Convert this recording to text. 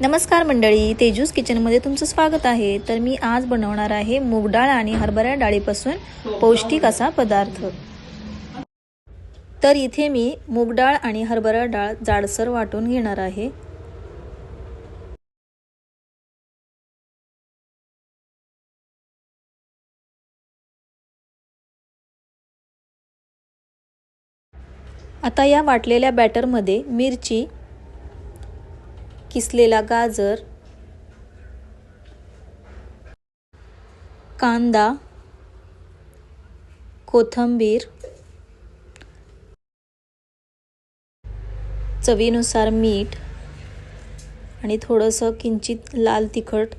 नमस्कार मंडळी तेजूस किचनमध्ये तुमचं स्वागत आहे. तर मी आज बनवणार आहे मूग डाळ आणि हरभरा डाळीपासून पौष्टिक असा पदार्थ. तर इथे मी मूग डाळ आणि हरभरा डाळ जाडसर वाटून घेणार आहे. आता या वाटलेल्या बॅटरमध्ये मिरची किसलेला गाजर? कांदा कोथंबीर चवीनुसार मीठ आणि थोडंसं किंचित लाल तिखट.